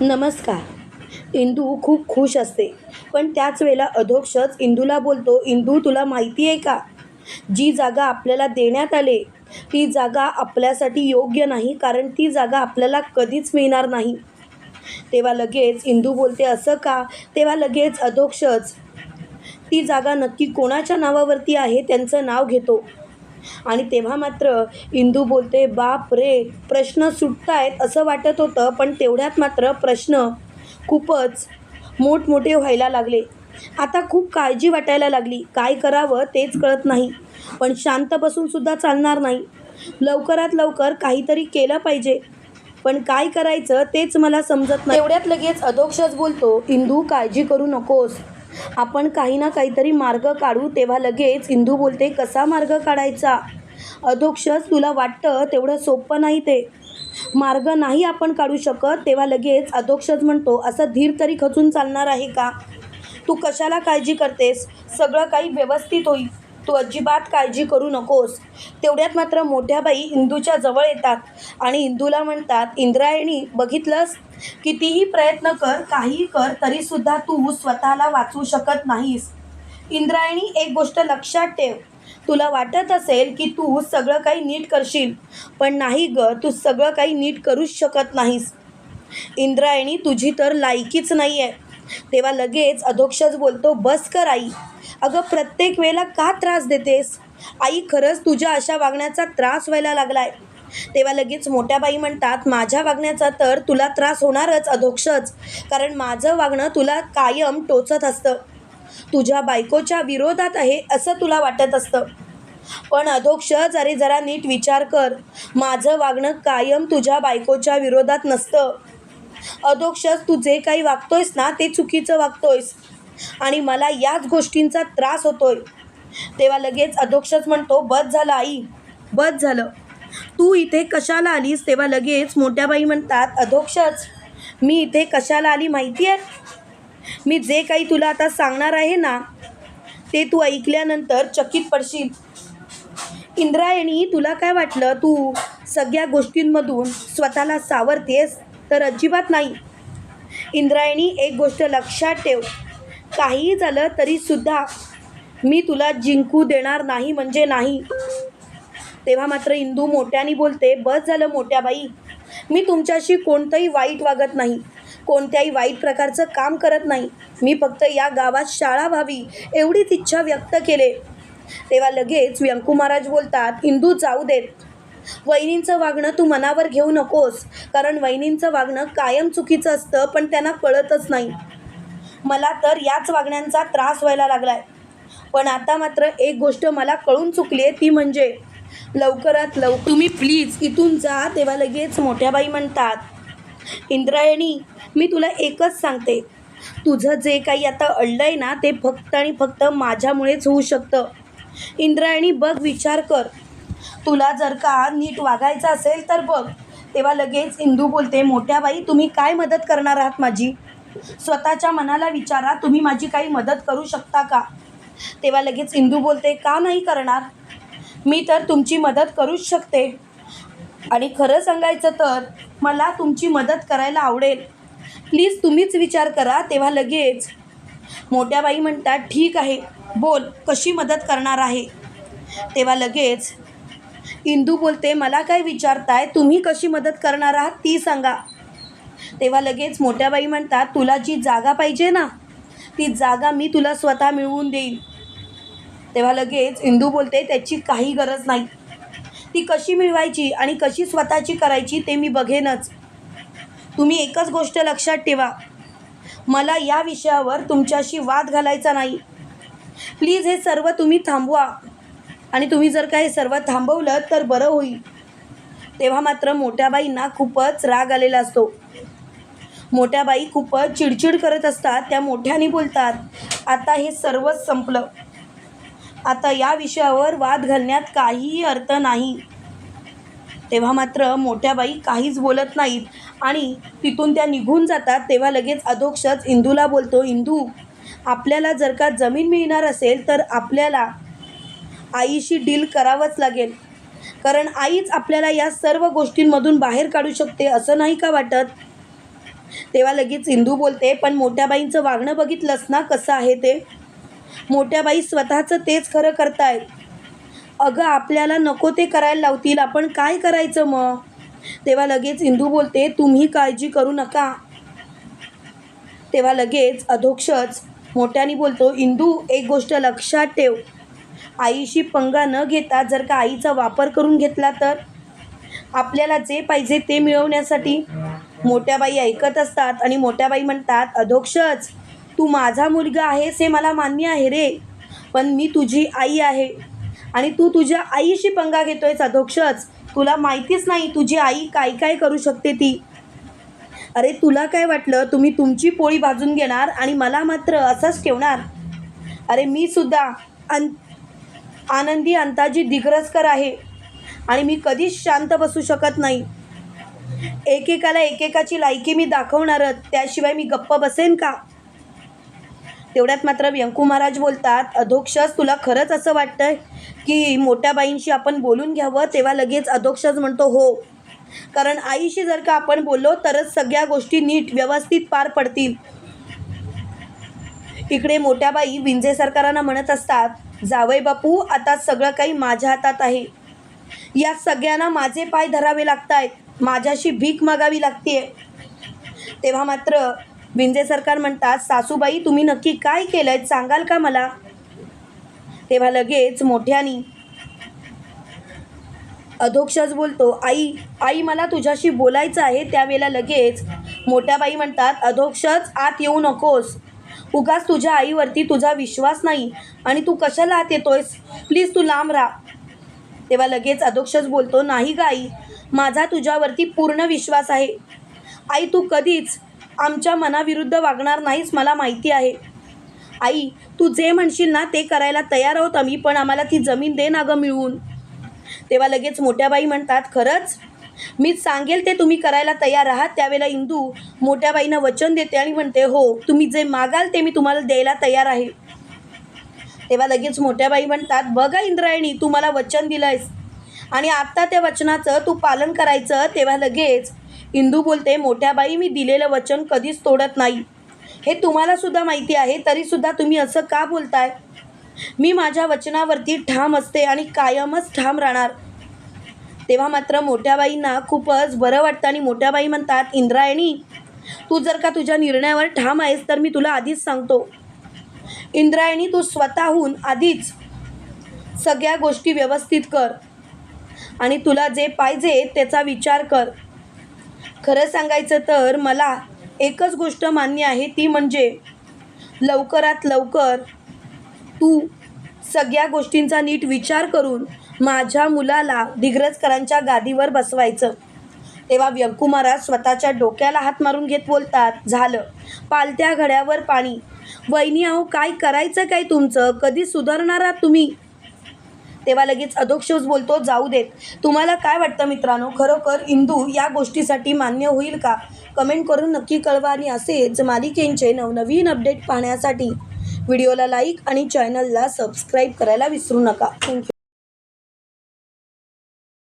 नमस्कार. इंदू खूप खुश असते. पण त्याच वेळेला अधोक्षच इंदूला बोलतो इंदू तुला माहिती आहे का? जी जागा आपल्याला देण्यात आले ती जागा आपल्यासाठी योग्य नाही कारण ती जागा आपल्याला कधीच मिळणार नाही. तेव्हा लगेच इंदू बोलते असं का? तेव्हा लगेच अधोक्षच ती जागा नक्की कोणाच्या नावावरती आहे त्यांचं नाव घेतो. आणि तेव्हा मात्र इंदू बोलते बाप रे प्रश्न सुटतायत असं वाटत होतं पण तेवढ्यात मात्र प्रश्न खूपच मोठमोठे व्हायला लागले. आता खूप काळजी वाटायला लागली. काय करावं तेच कळत नाही. पण शांत बसूनसुद्धा चालणार नाही. लवकरात लवकर काहीतरी केलं पाहिजे. पण काय करायचं तेच मला समजत नाही. एवढ्यात लगेच अधोक्षच बोलतो इंदू काळजी करू नकोस. आपण काही ना काहीतरी मार्ग काढू तेव्हा लगेच इंदू बोलते कसा मार्ग काढायचा? अधोक्षस तुला वाटतं तेवढं सोपं नाही ते. मार्ग नाही आपण काढू शकत. तेव्हा लगेच अधोक्षज म्हणतो असं धीर तरी खचून चालणार आहे का? तू कशाला काळजी करतेस? सगळं काही व्यवस्थित होईल. तू अजिबात काळजी करू नकोस. तेवढ्यात मात्र मोठ्या बाई इंदूच्या जवळ येतात आणि इंदूला म्हणतात इंद्रायणी बघितलंस? कितीही प्रयत्न कर काहीही कर तरीसुद्धा तू स्वतःला वाचू शकत नाहीस. इंद्रायणी एक गोष्ट लक्षात ठेव. तुला वाटत असेल की तू सगळं काही नीट करशील पण नाही ग तू सगळं काही नीट करूच शकत नाहीस. इंद्रायणी तुझी तर लायकीच नाही आहे तेव्हा लगेच अधोक्षच बोलतो बस कर आई. अगं प्रत्येक वेळेला का त्रास देतेस? आई खरंच तुझ्या अशा वागण्याचा त्रास व्हायला लागलाय. तेव्हा लगेच मोठ्या बाई म्हणतात माझ्या वागण्याचा तर तुला त्रास होणारच अधोक्षच. कारण माझं वागणं तुला कायम टोचत असतं. तुझ्या बायकोच्या विरोधात आहे असं तुला वाटत असतं. पण अधोक्ष अरे जरा नीट विचार कर. माझं वागणं कायम तुझ्या बायकोच्या विरोधात नसतं. अधोक्षच तू जे काही वागतोयस ना ते चुकीचं वागतोयस. आणि मला याच गोष्टींचा त्रास होतोय. तेव्हा लगेच अध्यक्षच म्हणतो बस झालं आई बस झालं. तू इथे कशाला आलीस? तेव्हा लगेच मोठ्या बाई म्हणतात अध्यक्षच मी इथे कशाला आली माहिती आहे मी जे काही तुला आता सांगणार आहे ना ते तू ऐकल्यानंतर चकित पडशील. इंद्रायणी तुला काय वाटलं? तू सगळ्या गोष्टींमधून स्वतःला सावरतेस तर अजिबात नाही. इंद्रायणी एक गोष्ट लक्षात ठेव. काहीही झालं तरीसुद्धा मी तुला जिंकू देणार नाही म्हणजे नाही. तेव्हा मात्र इंदू मोठ्याने बोलते बस झालं मोठ्या बाई. मी तुमच्याशी कोणतंही वाईट वागत नाही. कोणत्याही वाईट प्रकारचं काम करत नाही. मी फक्त या गावात शाळा व्हावी एवढीच इच्छा व्यक्त केले. तेव्हा लगेच व्यंकू महाराज बोलतात इंदू जाऊ देत. वहिनींचं वागणं तू मनावर घेऊ नकोस. कारण वहिनींचं वागणं कायम चुकीचं असतं पण त्यांना कळतच नाही. मला तर याच वागण्यांचा त्रास व्हायला लागलाय. पण आता मात्र एक गोष्ट मला कळून चुकली आहे ती म्हणजे लवकरात लव तुम्ही प्लीज इथून जा तेव्हा लगेच मोठ्या बाई म्हणतात इंद्रायणी मी तुला एकच सांगते. तुझं जे काही आता अडलं आहे ना ते फक्त आणि फक्त माझ्यामुळेच होऊ शकतं. इंद्रायणी बघ विचार कर. तुला जर का नीट वागायचं असेल तर बघ. तेव्हा लगेच इंदू बोलते मोठ्या बाई तुम्ही काय मदत करणार आहात माझी? स्वतःच्या मनाला विचारा तुम्ही माझी काही मदत करू शकता का? तेव्हा लगेच इंदू बोलते का नाही करणार? मी तर तुमची मदत करूच शकते. आणि खरं सांगायचं तर मला तुमची मदत करायला आवडेल. प्लीज तुम्हीच विचार करा तेव्हा लगेच. मोठ्या बाई म्हणतात ठीक आहे बोल कशी मदत करणार आहे? तेव्हा लगेच इंदू बोलते मला काय विचारताय? तुम्ही कशी मदत करणार आहात? ती सांगा. तेव्हा लगेच मोठ्या बाई म्हणतात तुला जी जागा पाहिजे ना ती जागा मी तुला स्वतः मिळवून देईन. तेव्हा लगेच इंदू बोलते त्याची काही गरज नाही. ती कशी मिळवायची आणि कशी स्वतःची करायची ते मी बघेनच. तुम्ही एकच गोष्ट लक्षात ठेवा. मला या विषयावर तुमच्याशी वाद घालायचा नाही. प्लीज हे सर्व तुम्ही थांबवा. आणि तुम्ही जर का हे सर्व थांबवलं तर बरं होईल. तेव्हा मात्र मोठ्या बाईंना खूपच राग आलेला असतो. मोठ्या बाई खूपच चिडचिड करत असतात त्या मोठ्याने बोलतात आता हे सर्वच संपलं. आता या विषयावर वाद घालण्यात काहीही अर्थ नाही. तेव्हा मात्र मोठ्या बाई काहीच बोलत नाहीत आणि तिथून त्या निघून जातात. तेव्हा लगेच अधोक्षच इंदूला बोलतो इंदू आपल्याला जर का जमीन मिळणार असेल तर आपल्याला आईशी डील करावंच लागेल. कारण आईच आपल्याला या सर्व गोष्टींमधून बाहेर काढू शकते असं नाही का वाटत? तेव्हा लगेच इंदू बोलते पण मोठ्याबाईंचं वागणं बघितलंस ना कसं आहे ते? मोठ्या बाई स्वतःचं तेच खरं करतायत. अगं आपल्याला नको ते करायला लावतील आपण काय करायचं मग? तेव्हा लगेच इंदू बोलते तुम्ही काळजी करू नका. तेव्हा लगेच अधोक्षच मोठ्याने बोलतो इंदू एक गोष्ट लक्षात ठेव. आईशी पंगा न घेता जर का आईचा वापर करून घेतला तर? आपल्याला जे पाहिजे ते मिळवण्यासाठी? मोठ्या बाई ऐकत असतात आणि मोठ्या बाई म्हणतात अधोक्षच तू माझा मुलगा आहेस हे मला मान्य आहे रे पण मी तुझी आई आहे आणि तू तुझ्या आईशी पंगा घेतोयस अधोक्षच. तुला माहितीच नाही तुझी आई काय काय करू शकते ती. अरे तुला काय वाटलं? तुम्ही तुमची पोळी भाजून घेणार आणि मला मात्र असंच ठेवणार? अरे मी सुद्धा अन आनंदी अंताजी दिग्रसकर आहे आणि मी कधीच शांत बसू शकत नाही. एकेकाला एकेकाची लायकी मी दाखवणारच त्याशिवाय मी गप्प बसेन का? तेवढ्यात मात्र व्यंकू महाराज बोलतात अधोक्षस तुला खरंच असं वाटतंय की मोठ्या बाईंशी आपण बोलून घ्यावं तेव्हा लगेच अधोक्षस म्हणतो हो. कारण आईशी जर का आपण बोललो तरच सगळ्या गोष्टी नीट व्यवस्थित पार पडतील. इकडे मोठ्या बाई विंजे सरकारांना म्हणत असतात जावई बापू आता सगळं काही माझ्या हातात आहे. या सगळ्यांना माझे पाय धरावे लागत आहेत माझ्याशी भीक मागावी लागते तेव्हा मात्र विंजे सरकार म्हणतात सासूबाई तुम्ही नक्की काय केलंय? सांगाल का मला? तेव्हा लगेच मोठ्यानी अधोक्षच बोलतो आई आई मला तुझ्याशी बोलायचं आहे. त्यावेळेला लगेच मोठ्या बाई म्हणतात अधोक्षच आत येऊ नकोस. उगाच तुझ्या आईवरती तुझा विश्वास नाही आणि तू कशाला आत येतोयस? प्लीज तू लांब राहा. तेव्हा लगेच अधोक्षच बोलतो नाही ग आई माझा तुझ्यावरती पूर्ण विश्वास आहे. आई तू कधीच आमच्या मनाविरुद्ध वागणार नाहीस मला माहिती आहे. आई तू जे म्हणशील ना ते करायला तयार आहोत आम्ही पण आम्हाला ती जमीन दे ना गं मिळवून तेव्हा लगेच मोठ्याबाई म्हणतात खरंच? मी सांगेल ते तुम्ही करायला तयार आहात. त्यावेळेला इंदू मोठ्याबाईंना वचन देते आणि म्हणते हो तुम्ही जे मागाल ते मी तुम्हाला द्यायला तयार आहे. तेव्हा लगेच मोठ्याबाई म्हणतात बघा इंद्रायणी तू मला वचन दिलं आहेस आणि आत्ता त्या वचनाचं तू पालन करायचं तेव्हा लगेच इंदू बोलते मोठ्या बाई मी दिलेलं वचन कधीच तोडत नाही. हे तुम्हाला सुद्धा माहिती आहे तरीसुद्धा तुम्ही असं का बोलताय? मी माझ्या वचनावरती ठाम असते आणि कायमच ठाम राहणार. तेव्हा मात्र मोठ्या बाईंना खूपच बरं वाटतं आणि मोठ्या बाई म्हणतात इंद्रायणी तू जर का तुझ्या निर्णयावर ठाम आहेस तर मी तुला आधीच सांगतो. इंद्रायणी तू स्वतःहून आधीच सगळ्या गोष्टी व्यवस्थित कर. आणि तुला जे पाहिजे त्याचा विचार कर. खरं सांगायचं तर मला एकच गोष्ट मान्य आहे ती म्हणजे लवकरात लवकर तू सगळ्या गोष्टींचा नीट विचार करून माझ्या मुलाला दिग्रजकरांच्या गादीवर बसवायचं. तेव्हा व्यंकू महाराज स्वतःच्या डोक्याला हात मारून घेत बोलतात झालं. पालत्या घड्यावर पाणी. वहिनी अहो काय करायचं काय तुमचं? कधी सुधारणार आहात तुम्ही? तेव्हा लगेच अधोक्षज बोलतो जाऊ देत. तुम्हाला काय वाटतं मित्रांनो? खरोखर इंदू या गोष्टीसाठी मान्य होईल का? कमेंट करून नक्की कळवा आणि असेच मालिकेंचे नवनवीन अपडेट पाहण्यासाठी व्हिडिओला लाईक आणि चॅनलला सबस्क्राईब करायला विसरू नका. थँक्यू.